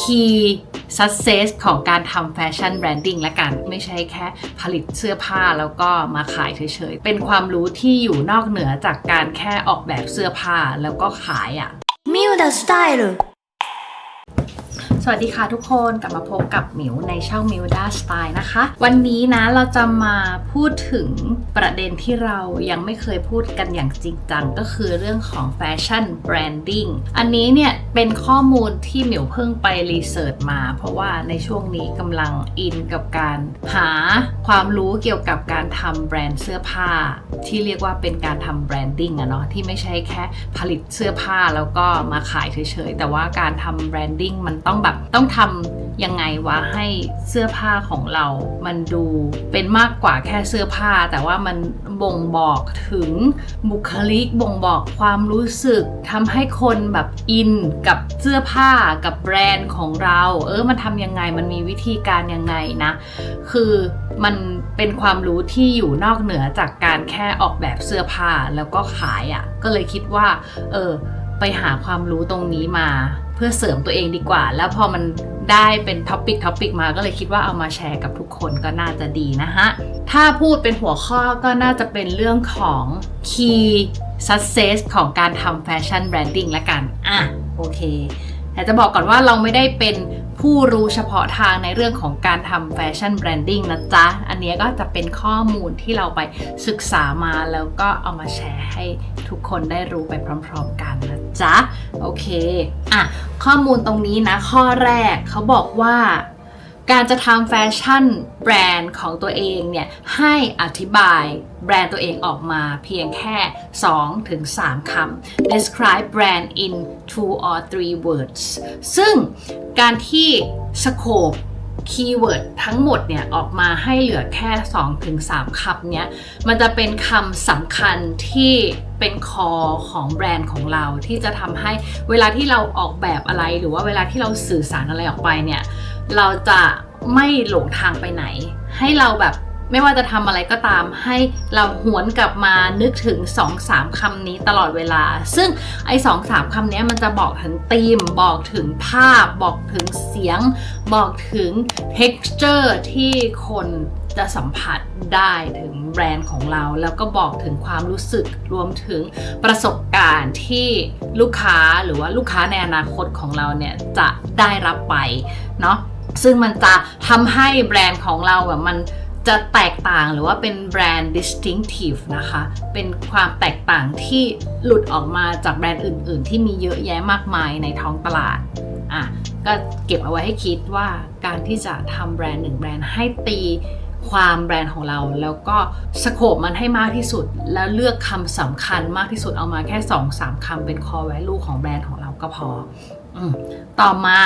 คีย์ success ของการทำแฟชั่นแบรนดิ้งละกัน ไม่ใช่แค่ผลิตเสื้อผ้าแล้วก็มาขายเฉยๆ เป็นความรู้ที่อยู่นอกเหนือจากการแค่ออกแบบเสื้อผ้าแล้วก็ขายอะ่ะมิวดาสไตล์ สวัสดีค่ะทุกคนกลับมาพบกับหมิวในช่องมิวด้าสไตล์นะคะ วันนี้นะเราจะมาพูดถึงประเด็นที่เรายังไม่เคยพูดกันอย่างจริงจังก็คือเรื่องของแฟชั่นแบรนดิ้งอันนี้เนี่ยเป็นข้อมูลที่หมิวเพิ่งไปรีเสิร์ชมา เพราะว่าในช่วงนี้กำลังอินกับการหาความรู้เกี่ยวกับการทำแบรนด์เสื้อผ้า ที่เรียกว่าเป็นการทำแบรนดิ้งอะเนาะที่ไม่ใช่แค่ผลิตเสื้อผ้าแล้วก็มาขายเฉยๆแต่ว่าการทำแบรนดิ้งมันต้องแบบต้องทำยังไงวะให้เสื้อผ้าของเรา มันดูเป็นมากกว่าแค่เสื้อผ้า แต่ว่ามันบ่งบอกถึงบุคลิกบ่งบอกความรู้สึกทำให้คนแบบอินกับเสื้อผ้ากับแบรนด์ของเรา เออมันทำยังไงมันมีวิธีการยังไงนะ คือมันเป็นความรู้ที่อยู่นอกเหนือจากการแค่ออกแบบเสื้อผ้าแล้วก็ขายอะ่ะ ก็เลยคิดว่า เออไปหาความรู้ตรงนี้มา พื่อเสริมตัวเองดีกว่า แล้วพอมันได้เป็นท็อปิกท็อปิกมาก็เลยคิดว่าเอามาแชร์กับทุกคนก็น่าจะดีนะฮะ ถ้าพูดเป็นหัวข้อก็น่าจะเป็นเรื่องของ key success ของการทำแฟชั่นแบรนดิ้งละกัน อะ โอเคแต่จะบอกก่อนว่าเราไม่ได้เป็น ผู้รู้เฉพาะทางในเรื่องของการทำแฟชั่นแบรนดิ้งนะจ๊ะ อันนี้ก็จะเป็นข้อมูลที่เราไปศึกษามาแล้วก็เอามาแชร์ให้ทุกคนได้รู้ไปพร้อมๆกันนะจ๊ะ โอเค อะ ข้อมูลตรงนี้นะ ข้อแรกเขาบอกว่า การจะทำแฟชั่นแบรนด์ของตัวเองเนี่ยให้อธิบายแบรนด์ตัวเองออกมาเพียงแค่2-3ถึง3คำ describe brand in two or three words ซึ่งการที่สโคปคีย์เวิร์ดทั้งหมดเนี่ยออกมาให้เหลือแค่ 2-3 คำเนี้ยมันจะเป็นคำสำคัญที่เป็นคอของแบรนด์ของเราที่จะทำให้เวลาที่เราออกแบบอะไรหรือว่าเวลาที่เราสื่อสารอะไรออกไปเนี่ย เราจะไม่หลงทางไปไหน ให้เราแบบไม่ว่าจะทำอะไรก็ตาม ให้เราหวนกลับมานึกถึง 2-3คำนี้ตลอดเวลา ซึ่งไอ้สองสามคำนี้มันจะบอกถึงธีม บอกถึงภาพ บอกถึงเสียง บอกถึง texture ที่คนจะสัมผัสได้ถึงแบรนด์ของเรา แล้วก็บอกถึงความรู้สึกรวมถึงประสบการณ์ที่ลูกค้าหรือว่าลูกค้าในอนาคตของเราเนี่ยจะได้รับไปเนาะ ซึ่งมันจะทำให้แบรนด์ของเราแบบมันจะแตกต่างหรือว่าเป็นแบรนด์ distinctive นะคะ เป็นความแตกต่างที่หลุดออกมาจากแบรนด์อื่น ๆ ที่มีเยอะแยะมากมายในท้องตลาด อะ ก็เก็บเอาไว้ให้คิดว่าการที่จะทำแบรนด์หนึ่งแบรนด์ให้ตีความแบรนด์ของเรา แล้วก็สโคปมันให้มากที่สุด แล้วเลือกคำสำคัญมากที่สุดเอามาแค่ 2-3คำเป็น core value ของแบรนด์ของเราก็พอ ต่อมา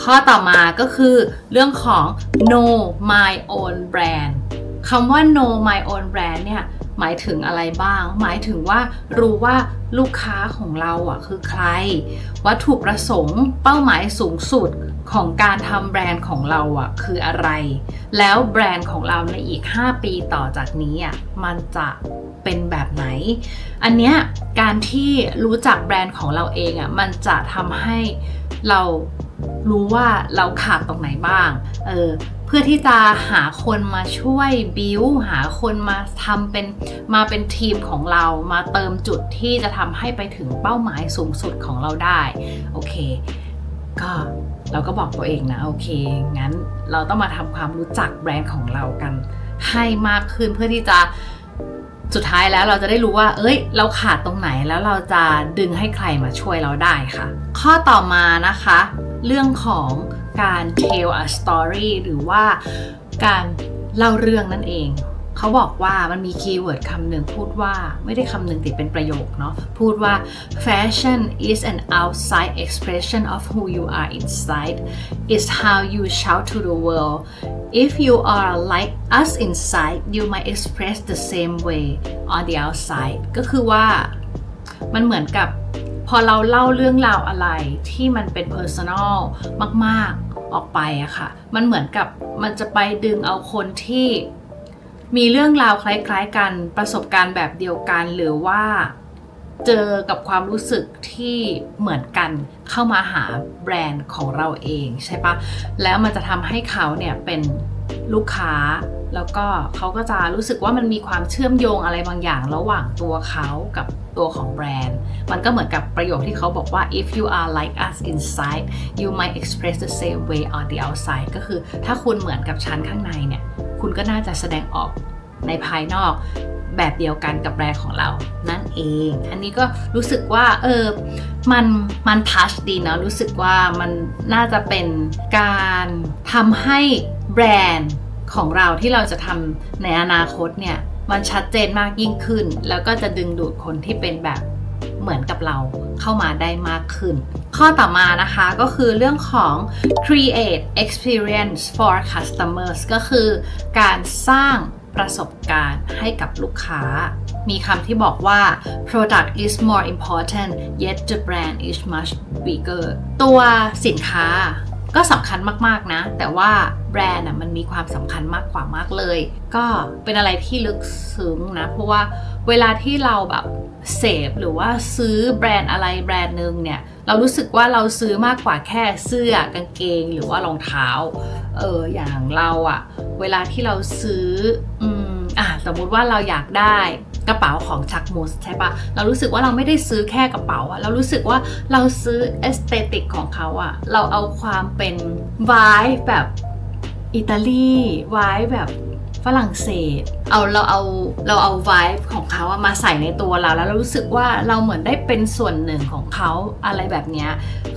ข้อต่อมาก็คือเรื่องของ know my own brand คำว่า know my own brand เนี่ยหมายถึงอะไรบ้าง หมายถึงว่ารู้ว่าลูกค้าของเราอะคือใคร วัตถุประสงค์เป้าหมายสูงสุด ของการทำแบรนด์ของเราอะคืออะไร แล้วแบรนด์ของเราในอีก 5 ปีต่อจากนี้อะมันจะเป็นแบบไหน อันเนี้ยการที่รู้จักแบรนด์ของเราเองอะมันจะทำให้เรารู้ว่าเราขาดตรงไหนบ้าง เออ เพื่อที่จะหาคนมาช่วยบิวหาคนมาทำเป็นมาเป็นทีมของเรา มาเติมจุดที่จะทำให้ไปถึงเป้าหมายสูงสุดของเราได้ โอเค ก็ เราก็บอกตัวเองนะโอเค งั้นเราต้องมาทำความรู้จักแบรนด์ของเรากัน ให้มากขึ้นเพื่อที่จะสุดท้ายแล้วเราจะได้รู้ว่า เอ้ย เราขาดตรงไหนแล้วเราจะดึงให้ใครมาช่วยเราได้ค่ะ ข้อต่อมานะคะ เรื่องของการ tell a story หรือว่าการเล่าเรื่องนั่นเอง เขาบอกว่ามันมีคีย์เวิร์ดคำหนึ่งพูดว่าไม่ได้คำหนึ่งติดเป็นประโยคเนาะพูดว่า fashion is an outside expression of who you are inside it's how you shout to the world if you are like us inside you might express the same way on the outside ก็คือว่ามันเหมือนกับพอเราเล่าเรื่องราวอะไรที่มันเป็น personal มาก ๆ ออกไปอะค่ะ มันเหมือนกับมันจะไปดึงเอาคนที่ มีเรื่องราวคล้ายๆกันประสบการณ์แบบเดียวกันหรือว่าเจอกับความรู้สึกที่เหมือนกันเข้ามาหาแบรนด์ของเราเองใช่ปะแล้วมันจะทำให้เขาเนี่ยเป็นลูกค้า แล้วก็เขาก็จะรู้สึกว่ามันมีความเชื่อมโยงอะไรบางอย่างระหว่างตัวเขากับตัวของแบรนด์ มันก็เหมือนกับประโยคที่เขาบอกว่า if you are like us inside you might express the same way on the outside ก็คือถ้าคุณเหมือนกับฉันข้างในเนี่ย คุณก็น่าจะแสดงออกในภายนอกแบบเดียวกันกับแบรนด์ของเรา นั่นเอง อันนี้ก็รู้สึกว่า เออ มัน มันทัชดีเนาะ รู้สึกว่ามันน่าจะเป็นการทำให้แบรนด์ของเราที่เราจะทำในอนาคตเนี่ย มันชัดเจนมากยิ่งขึ้น แล้วก็จะดึงดูดคนที่เป็นแบบ เหมือนกับเราเข้ามาได้มากขึ้น ข้อต่อมานะคะก็คือเรื่องของ create experience for customers ก็คือการสร้างประสบการณ์ให้กับลูกค้า มีคำที่บอกว่า product is more important yet the brand is much bigger ตัวสินค้า ก็สำคัญมากๆนะ แต่ว่าแบรนด์อะมันมีความสำคัญมากกว่ามากเลย ก็เป็นอะไรที่ลึกซึ้งนะ เพราะว่าเวลาที่เราแบบเสพหรือว่าซื้อแบรนด์อะไรแบรนด์หนึ่งเนี่ย เรารู้สึกว่าเราซื้อมากกว่าแค่เสื้อกางเกงหรือว่ารองเท้าเอออย่างเราอะเวลาที่เราซื้ออืมอะสมมุติว่าเราอยากได้ กระเป๋าของชักมูสใช่ปะเรารู้สึกว่าเราไม่ได้ซื้อแค่กระเป๋าอะเรารู้สึกว่าเราซื้อเอสเตติกของเขาอะเราเอาความเป็นวายแบบอิตาลีวายแบบฝรั่งเศส เอาเราเอาเราเอาวายของเขาอะมาใส่ในตัวเรา แล้วเรารู้สึกว่าเราเหมือนได้เป็นส่วนหนึ่งของเขาอะไรแบบเนี้ย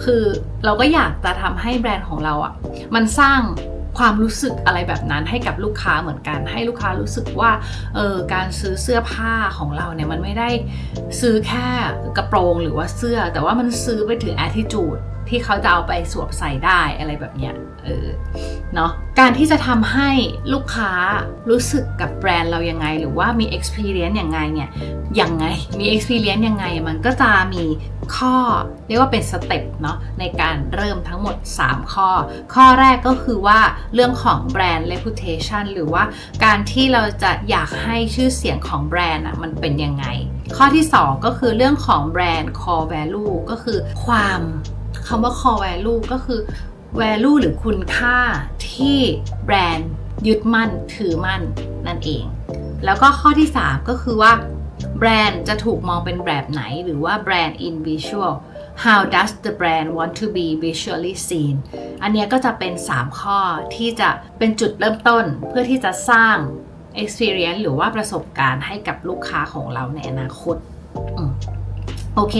คือเราก็อยากจะทำให้แบรนด์ของเราอะมันสร้าง ความรู้สึกอะไรแบบนั้นให้กับลูกค้าเหมือนกัน ให้ลูกค้ารู้สึกว่าเออการซื้อเสื้อผ้าของเราเนี่ยมันไม่ได้ซื้อแค่กระโปรงหรือว่าเสื้อ แต่ว่ามันซื้อไปถึง attitude ที่เขาจะเอาไปสวมใส่ได้อะไรแบบเนี้ยเออเนาะการที่จะทำให้ลูกค้ารู้สึกกับแบรนด์เรายังไง หรือว่ามี experience ยังไงเนี่ยยังไงมี experience ยังไง มันก็จะมีข้อเรียกว่าเป็นสเต็ปเนาะในการเริ่มทั้งหมด 3 ข้อ ข้อแรกก็คือว่าเรื่องของแบรนด์ reputation หรือว่าการที่เราจะอยากให้ชื่อเสียงของแบรนด์อะมันเป็นยังไง ข้อที่ 2 ก็คือเรื่องของแบรนด์ core value ก็คือความ คำว่า core value ก็คือ value หรือคุณค่าที่แบรนด์ยึดมั่นถือมั่นนั่นเอง แล้วก็ข้อที่ 3 ก็คือว่าแบรนด์จะถูกมองเป็นแบบไหนหรือว่าแบรนด์ in visual how does the brand want to be visually seen อันนี้ก็จะเป็น 3 ข้อที่จะเป็นจุดเริ่มต้นเพื่อที่จะสร้าง experience หรือว่าประสบการณ์ให้กับลูกค้าของเราในอนาคตอโอเค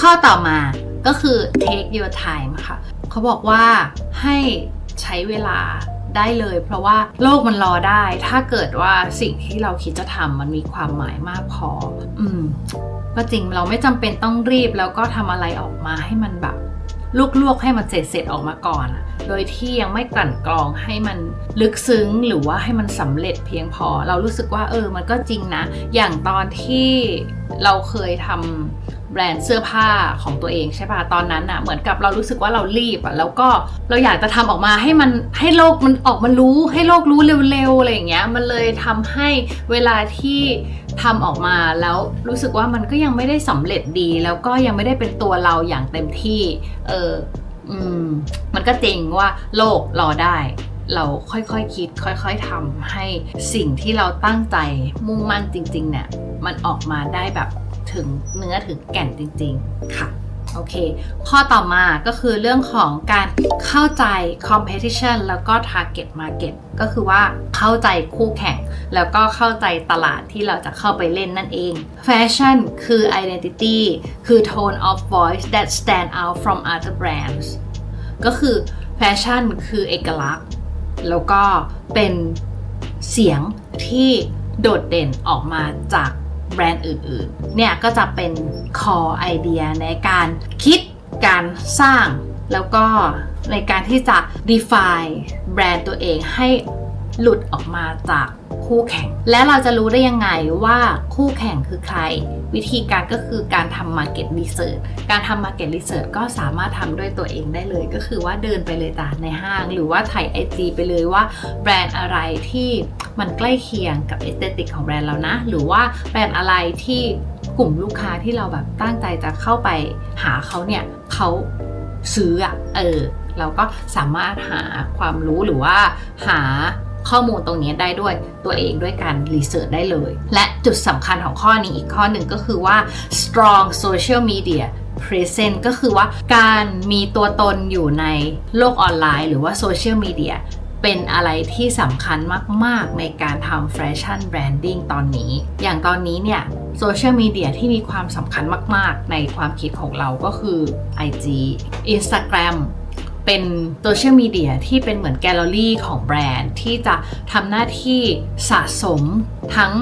ข้อต่อมา ก็คือ take your time ค่ะ เขาบอกว่าให้ใช้เวลาได้เลย เพราะว่าโลกมันรอได้ ถ้าเกิดว่าสิ่งที่เราคิดจะทำมันมีความหมายมากพอ อืม ก็จริงเราไม่จำเป็นต้องรีบแล้วก็ทำอะไรออกมาให้มันแบบลวกๆให้มันเสร็จๆออกมาก่อน โดยที่ยังไม่กลั่นกรองให้มันลึกซึ้งหรือว่าให้มันสำเร็จเพียงพอ เรารู้สึกว่าเออ มันก็จริงนะ อย่างตอนที่เราเคยทำแบรนด์เสื้อผ้าของตัวเองใช่ป่ะตอนนั้นอะเหมือนกับเรารู้สึกว่าเรารีบอะแล้วก็เราอยากจะทำออกมาให้มันให้โลกมันออกมารู้ให้โลกรู้เร็วๆอะไรอย่างเงี้ยมันเลยทำให้เวลาที่ทำออกมาแล้วรู้สึกว่ามันก็ยังไม่ได้สำเร็จดี แล้วก็ยังไม่ได้เป็นตัวเราอย่างเต็มที่ เอออืมมันก็จริงว่าโลกรอได้ เราค่อยๆคคิด ค่อยๆทำให้สิ่งที่เราตั้งใจมุ่งมั่นจริงๆเนี่ยมันออกมาได้แบบถึงเนื้อถึงแก่นจริง ๆ ค่ะโอเค ข้อต่อมาก็คือเรื่องของการเข้าใจ competition แล้วก็ target market ก็คือว่าเข้าใจคู่แข่ง แล้วก็เข้าใจตลาดที่เราจะเข้าไปเล่นนั่นเอง Fashion คือ identity คือ tone of voice that stand out from other brands ก็คือแฟชั่นคือเอกลักษณ์ แล้วก็เป็นเสียงที่โดดเด่นออกมาจากแบรนด์อื่นๆ เนี่ยก็จะเป็น core idea ในการคิดการสร้าง แล้วก็ในการที่จะ define แบรนด์ตัวเองให้หลุดออกมาจาก คู่แข่ง และเราจะรู้ได้ยังไงว่าคู่แข่งคือใคร วิธีการก็คือการทำ Market Research การทำ Market Research ก็สามารถทำด้วยตัวเองได้เลย ก็คือว่าเดินไปเลยจ้ะในห้าง หรือว่าถ่ายไอจีไปเลยว่าแบรนด์อะไรที่มันใกล้เคียงกับเอสเตติกของแบรนด์เรานะ หรือว่าแบรนด์อะไรที่กลุ่มลูกค้าที่เราแบบตั้งใจจะเข้าไปหาเขาเนี่ยเขาซื้ออะเออเราก็สามารถหาความรู้หรือว่าหา ข้อมูลตรงนี้ได้ด้วยตัวเองด้วยการรีเสิร์ชได้เลย และจุดสำคัญของข้อนี้อีกข้อหนึ่งก็คือว่า strong social media present ก็คือว่าการมีตัวตนอยู่ในโลกออนไลน์ หรือว่าโซเชียลมีเดียเป็นอะไรที่สำคัญมาก ๆ ในการทำแฟชั่นแบรนดิ้งตอนนี้ อย่างตอนนี้เนี่ยโซเชียลมีเดียที่มีความสำคัญมาก ๆ ในความคิดของเราก็คือ IG Instagram เป็นโซเชียลมีเดียที่เป็นเหมือนแกลเลอรี่ของแบรนด์ที่จะทำหน้าที่สะสมทั้ง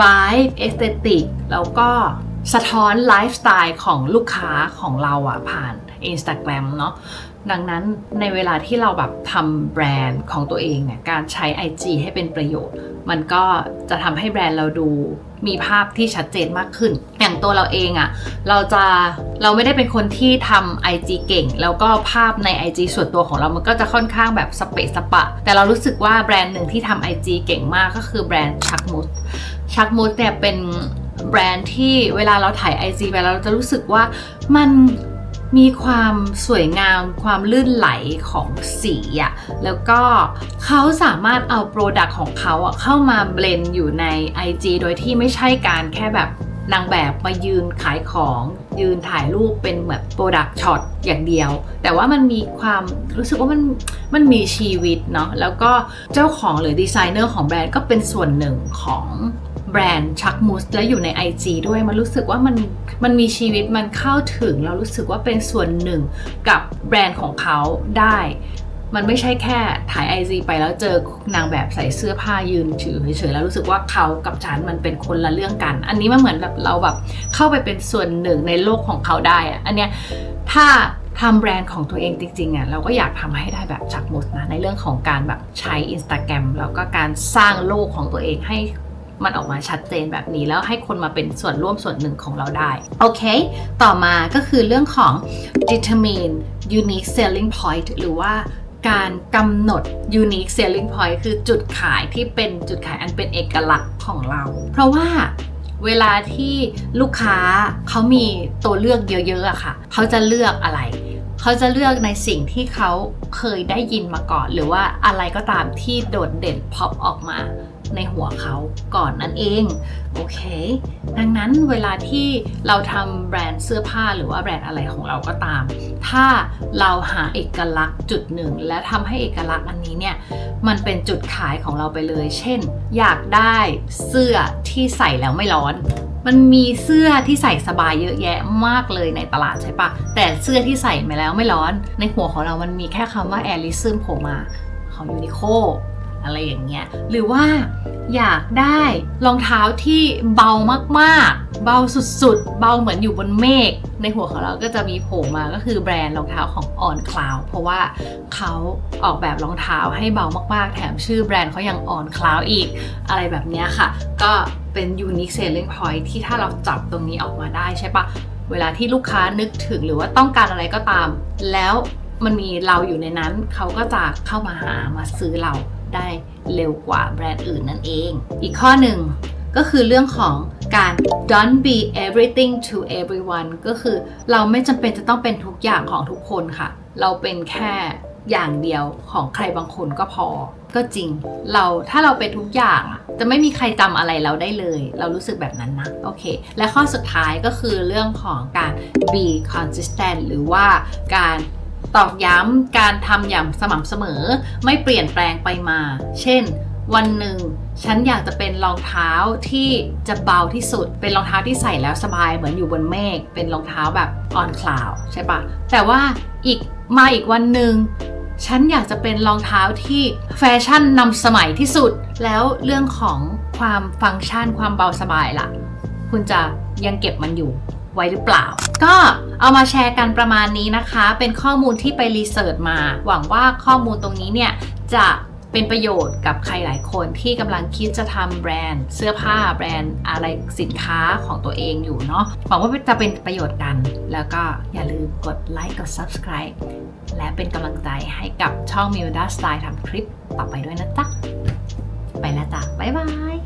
vibe aesthetic แล้วก็สะท้อนไลฟ์สไตล์ของลูกค้าของเราอะผ่าน Instagram เนาะดังนั้นในเวลาที่เราแบบทำแบรนด์ของตัวเองเนี่ยการใช้ IG ให้เป็นประโยชน์ มันก็จะทำให้แบรนด์เราดู มีภาพที่ชัดเจนมากขึ้น อย่างตัวเราเองอะเราจะเราไม่ได้เป็นคนที่ทำ IG เก่ง แล้วก็ภาพใน IG ส่วนตัวของเรามันก็จะค่อนข้างแบบสเปซสปะ แต่เรารู้สึกว่าแบรนด์หนึ่งที่ทำ IG เก่งมากก็คือแบรนด์ชักมุสชักมุสเนี่ยเป็นแบรนด์ที่เวลาเราถ่าย IG ไปแล้วเราจะรู้สึกว่ามัน มีความสวยงามความลื่นไหลของสีอะแล้วก็เขาสามารถเอาโปรดักต์ของเขาอะเข้ามาเบลนอยู่ใน IG โดยที่ไม่ใช่การแค่แบบนางแบบมายืนขายของยืนถ่ายรูปเป็นแบบโปรดักช็อตอย่างเดียว แต่ว่ามันมีความรู้สึกว่ามันมันมีชีวิตเนาะแล้วก็เจ้าของหรือดีไซเนอร์ของแบรนด์ก็เป็นส่วนหนึ่งของ แบรนด์ชักมูสและอยู่ใน IG ด้วยมันรู้สึกว่ามันมันมีชีวิตมันเข้าถึง เรารู้สึกว่าเป็นส่วนหนึ่งกับแบรนด์ของเขาได้ มันไม่ใช่แค่ถ่าย IG ไปแล้วเจอนางแบบใส่เสื้อผ้ายืนถือเฉยๆแล้วรู้สึกว่าเขากับฉันมันเป็นคนละเรื่องกัน อันนี้มันเหมือนแบบเราแบบเข้าไปเป็นส่วนหนึ่งในโลกของเขาได้อะอันเนี้ยถ้าทำแบรนด์ของตัวเองจริงๆอะเราก็อยากทำให้ได้แบบชักมุสนะในเรื่องของการแบบใช้ Instagram แล้วก็การสร้างโลกของตัวเองให้ มันออกมาชัดเจนแบบนี้แล้วให้คนมาเป็นส่วนร่วมส่วนหนึ่งของเราได้ โอเค ต่อมาก็คือเรื่องของ determine unique selling point หรือว่าการกำหนด unique selling point คือจุดขายที่เป็นจุดขายอันเป็นเอกลักษณ์ของเรา เพราะว่าเวลาที่ลูกค้าเขามีตัวเลือกเยอะๆอะค่ะ เขาจะเลือกอะไร เขาจะเลือกในสิ่งที่เขาเคยได้ยินมาก่อน หรือว่าอะไรก็ตามที่โดดเด่นพอปออกมาในหัวเขาก่อนนั่นเอง โอเค ดังนั้นเวลาที่เราทำแบรนด์เสื้อผ้าหรือว่าแบรนด์อะไรของเราก็ตาม ถ้าเราหาเอกลักษณ์จุดหนึ่ง และทำให้เอกลักษณ์อันนี้เนี่ย มันเป็นจุดขายของเราไปเลย เช่น อยากได้เสื้อที่ใส่แล้วไม่ร้อน มันมีเสื้อที่ใส่สบายเยอะแยะมากเลยในตลาดใช่ปะแต่เสื้อที่ใส่มาแล้วไม่ร้อน ในหัวของเรามันมีแค่คำว่าแอริซึมโผล่มาของยูนิโคอะไรอย่างเงี้ย หรือว่าอยากได้รองเท้าที่เบามากๆ เบาสุดๆ เบาเหมือนอยู่บนเมฆ ในหัวของเราก็จะมีโผล่มาก็คือแบรนด์รองเท้าของ On Cloud เพราะว่าเขาออกแบบรองเท้าให้เบามากๆ แถมชื่อแบรนด์เขายัง On Cloud อีก อะไรแบบเนี้ยค่ะ ก็ เป็น unique selling point ที่ถ้าเราจับตรงนี้ออกมาได้ใช่ปะเวลาที่ลูกค้านึกถึงหรือว่าต้องการอะไรก็ตาม แล้วมันมีเราอยู่ในนั้น เขาก็จะเข้ามาหามาซื้อเราได้เร็วกว่าแบรนด์อื่นนั่นเอง อีกข้อหนึ่งก็คือเรื่องของการ don't be everything to everyone ก็คือเราไม่จำเป็นจะต้องเป็นทุกอย่างของทุกคนค่ะ เราเป็นแค่ อย่างเดียวของใครบางคนก็พอ ก็จริง เราถ้าเราเป็นทุกอย่างอะจะไม่มีใครจำอะไรเราได้เลย เรารู้สึกแบบนั้นนะโอเค และข้อสุดท้ายก็คือเรื่องของการ be consistent หรือว่าการตอกย้ำการทำอย่างสม่ำเสมอ ไม่เปลี่ยนแปลงไปมา เช่น วันหนึ่ง ฉันอยากจะเป็นรองเท้าที่จะเบาที่สุด เป็นรองเท้าที่ใส่แล้วสบายเหมือนอยู่บนเมฆเป็นรองเท้าแบบ on cloud ใช่ปะแต่ว่าอีก มาอีกวันหนึ่งฉันอยากจะเป็นรองเท้าที่แฟชั่นนำสมัยที่สุด แล้วเรื่องของความฟังก์ชันความเบาสบายล่ะ คุณจะยังเก็บมันอยู่ไว้หรือเปล่า ก็เอามาแชร์กันประมาณนี้นะคะ เป็นข้อมูลที่ไปรีเสิร์ชมา หวังว่าข้อมูลตรงนี้เนี่ยจะ เป็นประโยชน์กับใครหลายคนที่กำลังคิดจะทำแบรนด์ เสื้อผ้าแบรนด์อะไรสินค้าของตัวเองอยู่เนาะหวังว่าจะเป็นประโยชน์กัน แล้วก็อย่าลืมกดไลค์กด subscribe และเป็นกำลังใจให้กับช่อง m i l d a Style ทำคลิปต่อไปด้วยนะจ๊ะ ไปแล้วจ้ะ บ๊ายบาย